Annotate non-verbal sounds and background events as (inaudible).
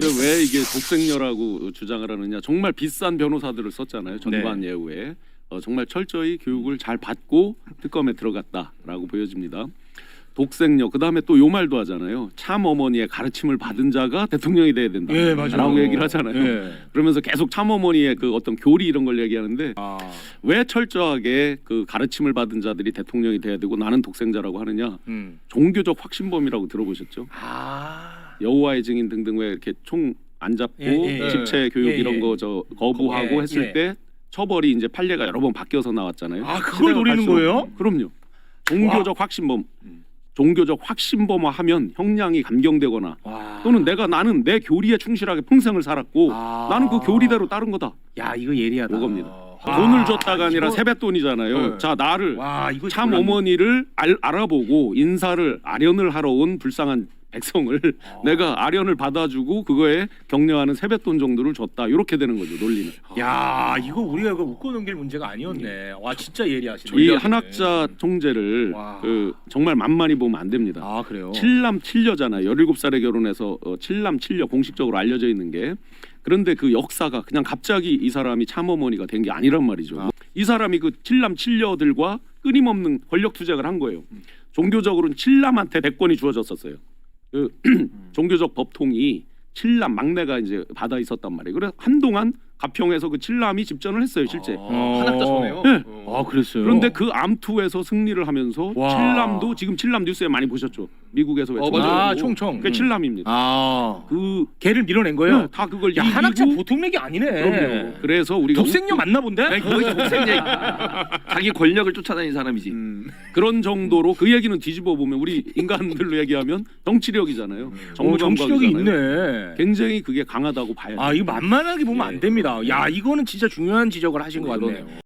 근데 왜 이게 독생녀라고 주장을 하느냐? 정말 비싼 변호사들을 썼잖아요. 네. 예우에 어, 정말 철저히 교육을 잘 받고 특검에 들어갔다라고 보여집니다. 독생녀 그다음에 또 요 말도 하잖아요. 참 어머니의 가르침을 받은 자가 대통령이 돼야 된다. 예, 맞아요. 라고 얘기를 하잖아요. 예. 그러면서 계속 참 어머니의 그 어떤 교리 이런 걸 얘기하는데 아. 왜 철저하게 그 가르침을 받은 자들이 대통령이 돼야 되고 나는 독생자라고 하느냐? 음. 종교적 확신범이라고 들어보셨죠? 아. 여호와의 증인 등등 왜 이렇게 총 안 잡고 예, 예. 집체 교육 예, 예. 이런 거 저 거부하고 예, 했을 예. 때 처벌이 이제 판례가 여러 번 바뀌어서 나왔잖아요. 아, 그걸 시대가 노리는 갈수록. 거예요? 그럼요. 종교적 확신범. 종교적 확신범화하면 형량이 감경되거나 와. 또는 내가 나는 내 교리에 충실하게 평생을 살았고 아. 나는 그 교리대로 따른 거다. 야, 이거 예리하다. 요겁니다. 아, 돈을 줬다가 아 니라 이거- 세뱃돈이잖아요. 네. 자 나를 와, 이거 참 몰랐네. 어머니를 알, 알아보고 인사를 아련을 하러 온 불쌍한 백성을 내가 아련을 받아주고 그거에 격려하는 세뱃돈 정도를 줬다. 이렇게 되는 거죠 논리는. 야, 이거 우리가 이거 웃고 넘길 문제가 아니었네. 와, 진짜 예리하시네. 이 한학자 총재를 와. 그 정말 만만히 보면 안 됩니다. 아, 그래요. 칠남 칠녀잖아요. 17살에 결혼해서 어, 칠남 칠녀 공식적으로 알려져 있는 게. 그런데 그 역사가 그냥 갑자기 이 사람이 참어머니가 된 게 아니란 말이죠. 아. 이 사람이 그 칠남 칠녀들과 끊임없는 권력 투쟁을 한 거예요. 종교적으로는 칠남한테 대권이 주어졌었어요 그 (clears throat) 종교적 법통이 칠남 막내가 이제 받아 있었단 말이에요. 그래서 한동안 가평에서 그 칠남이 집전을 했어요 실제 어. 한학자 전에요. 네. 아, 그랬어요. 그런데 그 암투에서 승리를 하면서 와. 칠남도 지금 칠남 뉴스에 많이 보셨죠 미국에서 왜 어. 맞아요. 아, 총총. 그게 칠남입니다. 아. 그 걔를 밀어낸 거예요? 네, 다 그걸 야, 이기고 한학자 보통 얘기 아니네. 그럼요. 그래서 우리가 독생녀 맞나 본데? 아니, 거의 독생자 (laughs) 자기 권력을 쫓아다니는 사람이지. 그런 정도로 그 얘기는 뒤집어 보면 우리 인간들로 얘기하면 정치력이잖아요. 어, 정치력이. 있네. 굉장히 그게 강하다고 봐야 돼요. 아, 이거 만만하게 보면 예. 안 됩니다. 야, 이거는 진짜 중요한 지적을 하신 것 그러네요. 같네요.